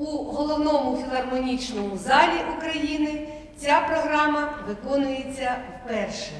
У головному філармонічному залі України ця програма виконується вперше.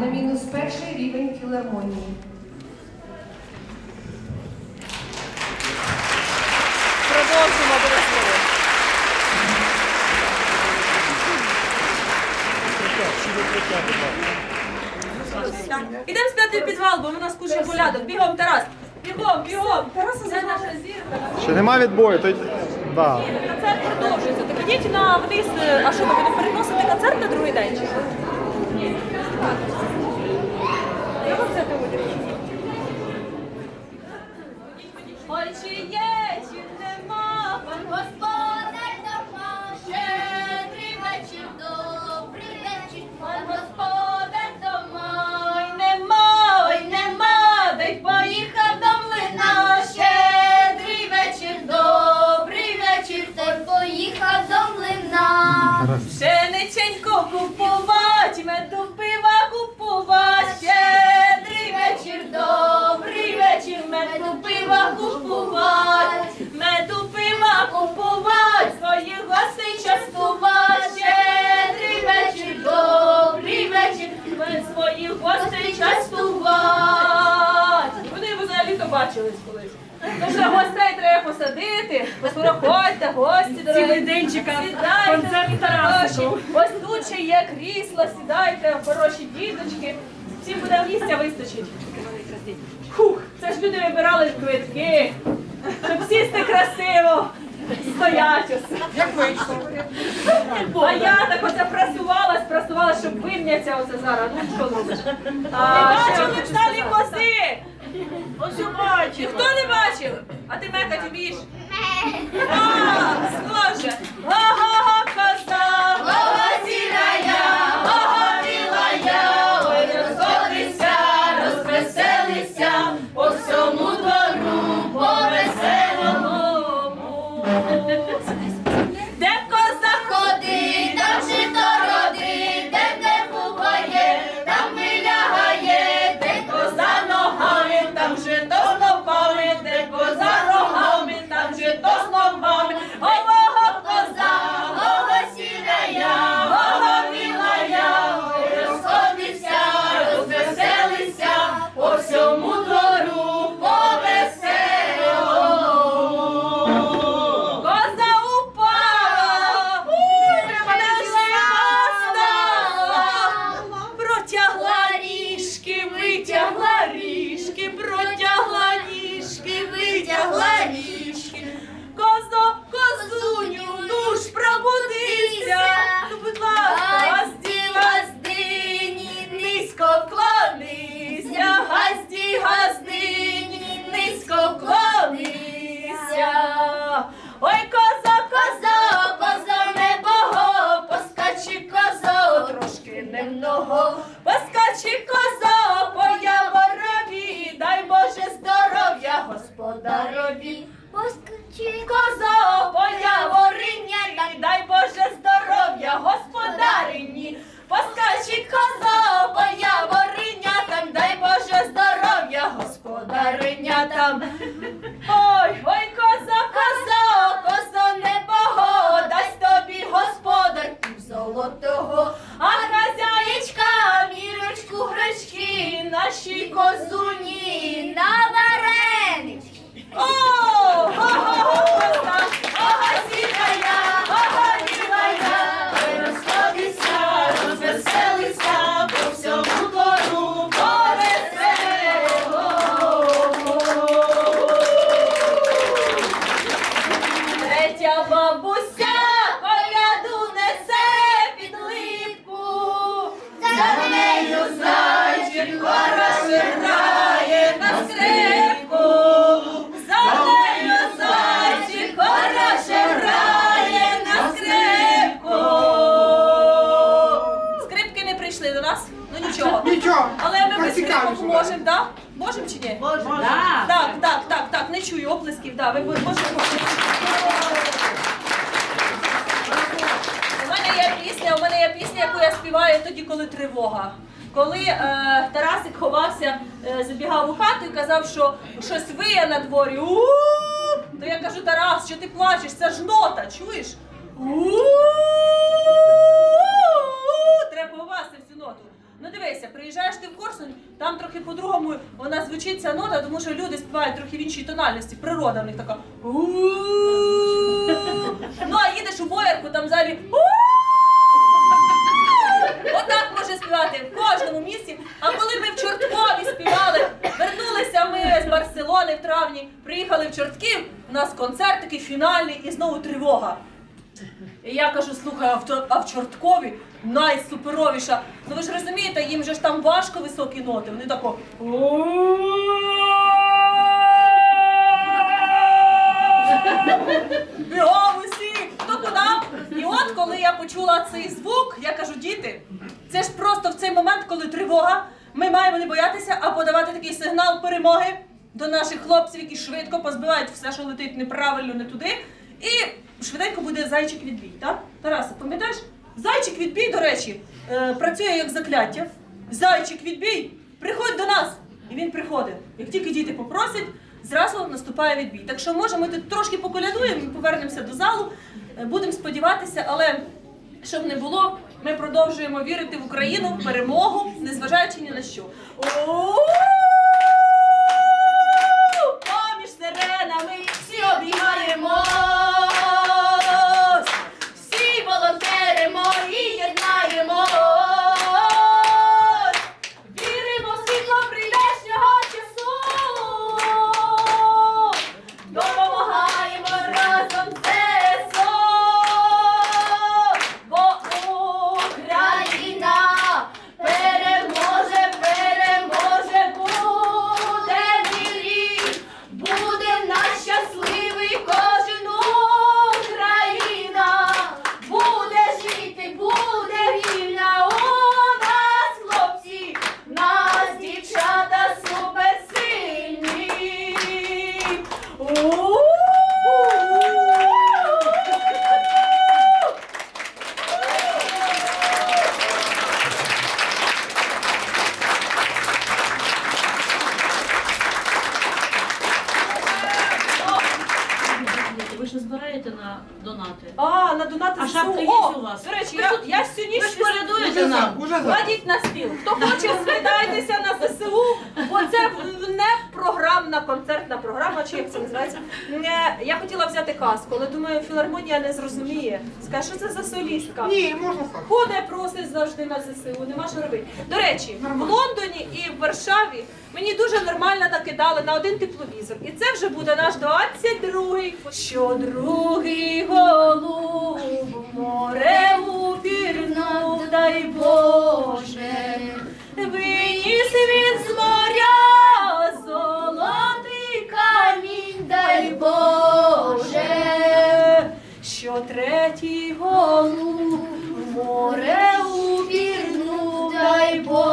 На мінус перший рівень філармонії. Продовжимо обов'язково. Ідемо спати в підвал, бо в нас куча колядок. Бігом, Тарас! Бігом, бігом! Це наша зірка. Ще нема відбою, то й- да. Концерт продовжується. Так ідіть на вниз. е, А що, ми будемо переносити концерт на другий день? чи що? Thank you. Пива купувать, меду пива купувать, своїх гостей частувать, щедрий вечір, добрий вечір, ми своїх гостей частувать. Вони взагалі то бачились колись. Тож гостей треба посадити, проходьте, гості дорогі. Цілий день чекав Сідайте, концерт хороші. Ось тут ще є крісло, сідайте, хороші діточки. Всім буде місця вистачить. Фух, це ж люди вибирали квитки, щоб сісти красиво. Стоять ось. Як вийшло? А я так оце прасувалась, прасувалась, щоб вимняться оце зараз. Ну що зробиш? А, бачили в залі коси? Ось я бачу. Ніхто не бачив? А ти мекать вмієш? А, схоже. Га-га-га, га-га-білая. Чи? Да. Так, так, так, так, не чую оплесків, да, ви можете. У мене є пісня, у мене є пісня, яку я співаю тоді, коли тривога. Коли е, Тарасик ховався, е, забігав у хату і казав, що щось виє на дворі. У-у-у, То я кажу, Тарас, що ти плачеш? Це ж нота, чуєш? У-у-у, Треба ховатися в цю ноту. Ну дивися, приїжджаєш ти в Корсунь, там трохи по-другому вона звучить ця нота, тому що люди співають трохи в іншій тональності. Природа в них така. Ну а їдеш у боярку, там взагалі. Отак може співати в кожному місці. А коли ми в Чорткові співали, вернулися ми з Барселони в травні, приїхали в Чортків, у нас концерт такий фінальний і знову тривога. І я кажу, слухай, а в, а в Чорткові найсуперовіша. Ну ви ж розумієте, їм же ж там важко високі ноти. Вони тако. Бігом усі! Хто? І от коли я почула цей звук, я кажу, діти, це ж просто в цей момент, коли тривога, ми маємо не боятися, а подавати такий сигнал перемоги до наших хлопців, які швидко позбивають все, що летить неправильно, не туди. І швиденько буде зайчик відбій, так? Тарасе, пам'ятаєш? Зайчик відбій, до речі, е, працює як закляття. Зайчик відбій, приходь до нас! І він приходить. Як тільки діти попросять, зразу наступає відбій. Так що може ми тут трошки поколядуємо повернемося до залу. Е, Будемо сподіватися, але щоб не було, ми продовжуємо вірити в Україну, в перемогу, незважаючи ні на що. О! Поміж сиренами всі обіймаємо. Всі волонтеримо і єднаємо. Віримо в світло прийдешнього часу. Допомагаємо разом ЗСУ. Бо Україна переможе, переможе, буде мій, буде наш щасливий кожен Україна, буде жити, буде вільна у нас, хлопці, нас дівчата суперсильні. У-у-у! Ви ж збираєте на донати. А, на донати А ЗСУ. шапка є О, у вас? До речі, Ви я, тут- я всю ніч Ви ж порядуєте Уже нам. за, уже за. Кладіть на стіл. Хто хоче, скидайтеся на ЗСУ, бо це в- не програмна концертна програма, чи як це називається. Не, Я хотіла взяти казку, але думаю, філармонія не зрозуміє. Скаже, що це за солістка? Ні, можна так. Ходить, просить завжди на ЗСУ, нема що робити. До речі, в Лондоні і в Варшаві мені дуже нормально накидали на один тепловізор. І це вже буде наш 22-й. Що другий голуб в море упірнув, дай Боже. Виніс він з моря золотий камінь, дай Боже, третій голу, море упірнув, дай Боже.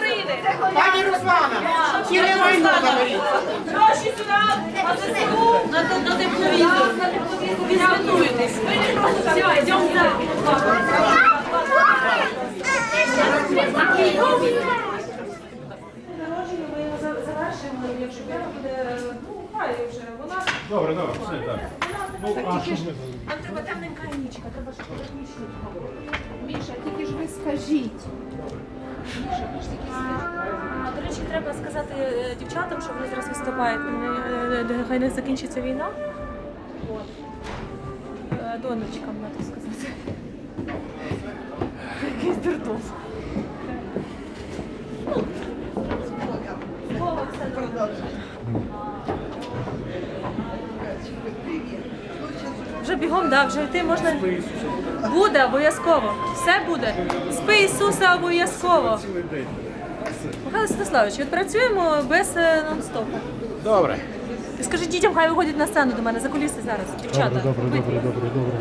Прийде! Пані Руслана, ціле майно заберіть. Гроші сюди! А на, те- на тепловізор. Ви не просто все, йдемо в ми його завершимо, якщо Бена буде, ну, хай вже, вона... Добре, добре, все так. Ну, а що ж Нам треба темненька нічка, треба, щоб технічника було. Міша, тільки ж ви скажіть. А, до речі, треба сказати е, дівчатам, що вони зараз виступають. е, е, Хай не закінчиться війна. От. Е, Донечкам, треба сказати. Якийсь дурдом. Все добре. Бігом, да, вже йти можна. Буде обов'язково. Все буде. Спи Ісуса обов'язково. Михайло Святославович, відпрацюємо без е, нон-стопу. Добре. Скажи дітям, хай виходять на сцену до мене за куліси зараз. Дівчата. Добре, добре, добре, добре, добре.